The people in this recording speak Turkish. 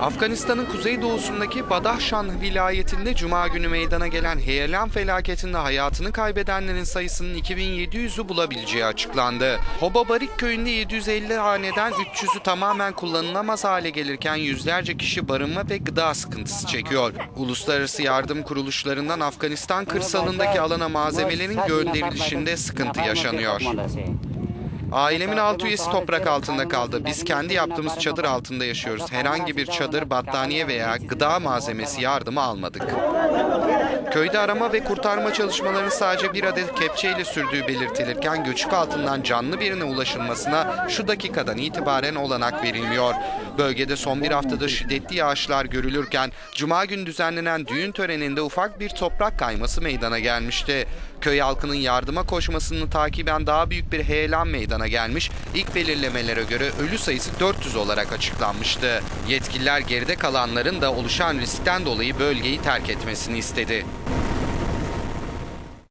Afganistan'ın kuzeydoğusundaki Badahşan vilayetinde Cuma günü meydana gelen heyelan felaketinde hayatını kaybedenlerin sayısının 2700'ü bulabileceği açıklandı. Hobabarik köyünde 750 haneden 300'ü tamamen kullanılamaz hale gelirken yüzlerce kişi barınma ve gıda sıkıntısı çekiyor. Uluslararası yardım kuruluşlarından Afganistan kırsalındaki alana malzemelerin gönderilişinde sıkıntı yaşanıyor. Ailemin altı üyesi toprak altında kaldı. Biz kendi yaptığımız çadır altında yaşıyoruz. Herhangi bir çadır, battaniye veya gıda malzemesi yardımı almadık. Köyde arama ve kurtarma çalışmalarının sadece bir adet kepçeyle sürdüğü belirtilirken göçük altından canlı birine ulaşılmasına şu dakikadan itibaren olanak verilmiyor. Bölgede son bir haftada şiddetli yağışlar görülürken Cuma günü düzenlenen düğün töreninde ufak bir toprak kayması meydana gelmişti. Köy halkının yardıma koşmasını takiben daha büyük bir heyelan meydana gelmiş. İlk belirlemelere göre ölü sayısı 400 olarak açıklanmıştı. Yetkililer geride kalanların da oluşan riskten dolayı bölgeyi terk etmesini istedi.